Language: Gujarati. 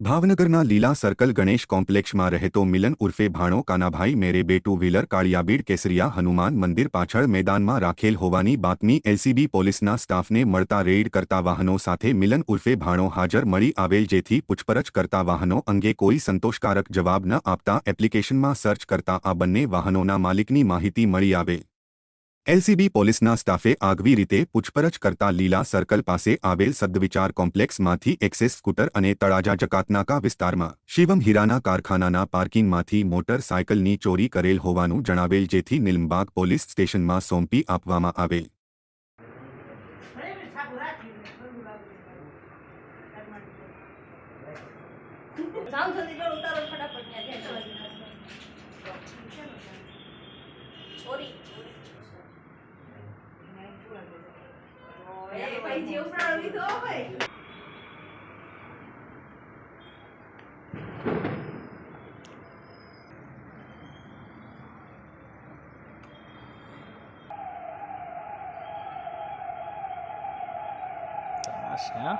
ભાવનગરના લીલા સર્કલ ગણેશ કોમ્પ્લેક્ષમાં રહેતો મિલન ઉર્ફે ભાણો કાનાભાઈ મેરે બે ટુ વ્હીલર કાળિયાબીડ કેસરિયા હનુમાન મંદિર પાછળ મેદાનમાં રાખેલ હોવાની બાતમી એલસીબી પોલીસના સ્ટાફને મળતા રેડ કરતા વાહનો સાથે મિલન ઉર્ફે ભાણો હાજર મળી આવેલ જેથી પૂછપરછ કરતા વાહનો અંગે કોઈ સંતોષકારક જવાબ ન આપતા એપ્લિકેશનમાં સર્ચ કરતા આ બંને વાહનોના માલિકની માહિતી મળી આવે. એલસીબી પોલીસના સ્ટાફે આગવી રીતે પૂછપરછ કરતા લીલા સર્કલ પાસે આવેલ સદ્વિચાર કોમ્પ્લેક્સમાંથી એક્સેસ સ્કૂટર અને તળાજા જકાતનાકા વિસ્તારમાં શિવમ હીરાના કારખાનાના પાર્કિંગમાંથી મોટરસાયકલની ચોરી કરેલ હોવાનું જણાવેલ જેથી નિલમબાગ પોલીસ સ્ટેશનમાં સોંપી આપવામાં આવેલ. જાઓ 哎，白酒烧得多呗。啥？